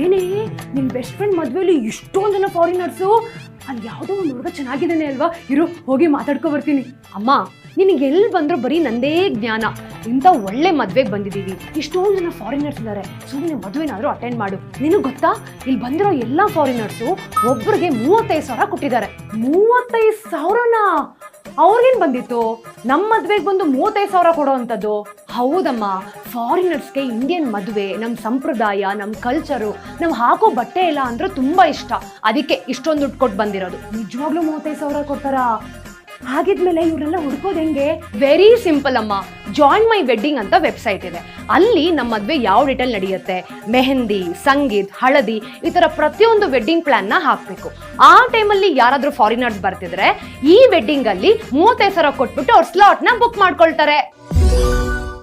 ಏನೇ, ನಿನ್ best friend ಮದ್ವೆಲಿ ಇಷ್ಟೊಂದು ಜನ ಫಾರಿನರ್ಸು ಅಲ್ಲಿ ಯಾವುದೋ ಒಂದು ಹುಡುಗ ಚೆನ್ನಾಗಿದ್ದಾನೆ ಅಲ್ವಾ? ಇರು, ಹೋಗಿ ಮಾತಾಡ್ಕೊ ಬರ್ತೀನಿ. ಅಮ್ಮ, ನಿನಗೆ ಎಲ್ಲಿ ಬಂದರೂ ಬರೀ ನಂದೇ ಜ್ಞಾನ. ಇಂಥ ಒಳ್ಳೆ ಮದ್ವೆಗೆ ಬಂದಿದ್ದೀವಿ. ಇಷ್ಟೊಂದು ಜನ ಫಾರಿನರ್ಸ್ ಇದ್ದಾರೆ ಸುಮ್ಮನೆ ಮದುವೆನಾದರೂ ಅಟೆಂಡ್ ಮಾಡು. ನಿನಗೆ ಗೊತ್ತಾ? ಇಲ್ಲಿ ಬಂದಿರೋ ಎಲ್ಲ ಫಾರಿನರ್ಸು ಒಬ್ರಿಗೆ ಮೂವತ್ತೈದು ಸಾವಿರ ಕೊಟ್ಟಿದ್ದಾರೆ. ಮೂವತ್ತೈದು ಸಾವಿರನಾ? ಅವ್ರಿಗೇನು ಬಂದಿತ್ತು? ನಮ್ಮ ಮದ್ವೆಗೆ ಬಂದು ಮೂವತ್ತೈದು ಸಾವಿರ ಕೊಡೋ ಅಂಥದ್ದು ಹೌದಮ್ಮ. ಫಾರಿನರ್ಸ್ಗೆ ಇಂಡಿಯನ್ ಮದುವೆ ನಮ್ಮ ಸಂಪ್ರದಾಯ ನಮ್ಮ ಕಲ್ಚರು ನಾವು ಹಾಕೋ ಬಟ್ಟೆ ಎಲ್ಲ ಅಂದ್ರೆ ತುಂಬ ಇಷ್ಟ. ಅದಕ್ಕೆ ಇಷ್ಟೊಂದು ದುಡ್ಡು ಕೊಟ್ಟು ಬಂದಿರೋದು. ನಿಜವಾಗ್ಲೂ ಮೂವತ್ತೈದು ಸಾವಿರ ಕೊಡ್ತಾರಾ? ಆಗಿದ್ಮೇಲೆ ಇವರೆಲ್ಲ ಹುಡ್ಕೋದು ಹೆಂಗೆ? ವೆರಿ ಸಿಂಪಲ್ ಅಮ್ಮ. ಜಾಯಿನ್ ಮೈ ವೆಡ್ಡಿಂಗ್ ಅಂತ ವೆಬ್ಸೈಟ್ ಇದೆ. ಅಲ್ಲಿ ನಮ್ಮ ಮದುವೆ ಯಾವ ಡೀಟೇಲ್ ನಡೆಯುತ್ತೆ? ಮೆಹಂದಿ, ಸಂಗೀತ್, ಹಳದಿ ಈ ಥರ ಪ್ರತಿಯೊಂದು ವೆಡ್ಡಿಂಗ್ ಪ್ಲಾನ್ನ ಹಾಕಬೇಕು. ಆ ಟೈಮಲ್ಲಿ ಯಾರಾದರೂ ಫಾರಿನರ್ಸ್ ಬರ್ತಿದ್ರೆ ಈ ವೆಡ್ಡಿಂಗಲ್ಲಿ ಮೂವತ್ತೈದು ಸಾವಿರ ಕೊಟ್ಬಿಟ್ಟು ಅವ್ರ ಸ್ಲಾಟ್ನ ಬುಕ್ ಮಾಡ್ಕೊಳ್ತಾರೆ.